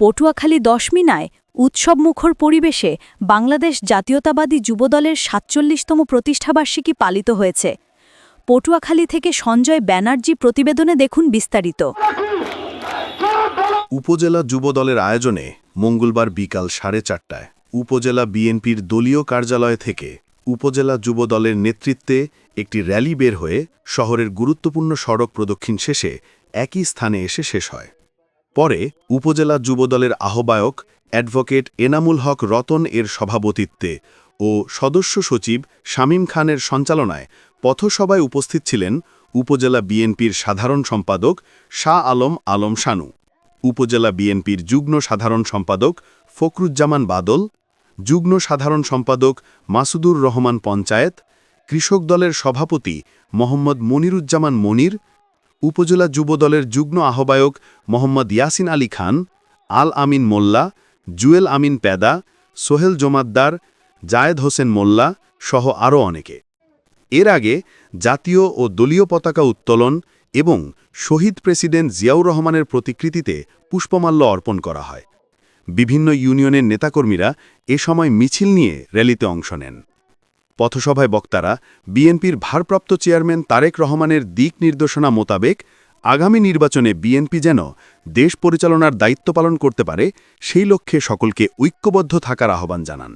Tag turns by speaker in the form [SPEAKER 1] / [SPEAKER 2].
[SPEAKER 1] পটুয়াখালী দশমিনায় উৎসবমুখর পরিবেশে বাংলাদেশ জাতীয়তাবাদী যুবদলের সাতচল্লিশতম প্রতিষ্ঠাবার্ষিকী পালিত হয়েছে। পটুয়াখালী থেকে সঞ্জয় ব্যানার্জি প্রতিবেদনে দেখুন বিস্তারিত।
[SPEAKER 2] উপজেলা যুবদলের আয়োজনে মঙ্গলবার বিকাল সাড়ে চারটায় উপজেলা বিএনপির দলীয় কার্যালয় থেকে উপজেলা যুবদলের নেতৃত্বে একটি র্যালি বের হয়ে শহরের গুরুত্বপূর্ণ সড়ক প্রদক্ষিণ শেষে একই স্থানে এসে শেষ হয়। পরে উপজেলা যুবদলের আহ্বায়ক অ্যাডভোকেট এনামুল হক রতন এর সভাপতিত্বে ও সদস্য সচিব শামীম খানের সঞ্চালনায় পথসভায় উপস্থিত ছিলেন উপজেলা বিএনপির সাধারণ সম্পাদক শাহ আলম আলম শানু, উপজেলা বিএনপির যুগ্ম সাধারণ সম্পাদক ফখরুজ্জামান বাদল, যুগ্ম সাধারণ সম্পাদক মাসুদুর রহমান পঞ্চায়েত, কৃষক দলের সভাপতি মোহাম্মদ মনিরুজ্জামান মনির উপজেলা যুবদলের যুগ্ম আহ্বায়ক মোহাম্মদ ইয়াসিন আলী খান, আল আমিন মোল্লা, জুয়েল আমিন পেদা, সোহেল জমাদ্দার, জায়েদ হোসেন মোল্লা সহ আরও অনেকে। এর আগে জাতীয় ও দলীয় পতাকা উত্তোলন এবং শহীদ প্রেসিডেন্ট জিয়াউর রহমানের প্রতিকৃতিতে পুষ্পমাল্য অর্পণ করা হয়। বিভিন্ন ইউনিয়নের নেতাকর্মীরা এ সময় মিছিল নিয়ে র্যালিতে অংশ নেন। পথসভায় বক্তারা বিএনপির ভারপ্রাপ্ত চেয়ারম্যান তারেক রহমানের দিক নির্দেশনা মোতাবেক আগামী নির্বাচনে বিএনপি যেন দেশ পরিচালনার দায়িত্ব পালন করতে পারে, সেই লক্ষ্যে সকলকে ঐক্যবদ্ধ থাকার আহ্বান জানান।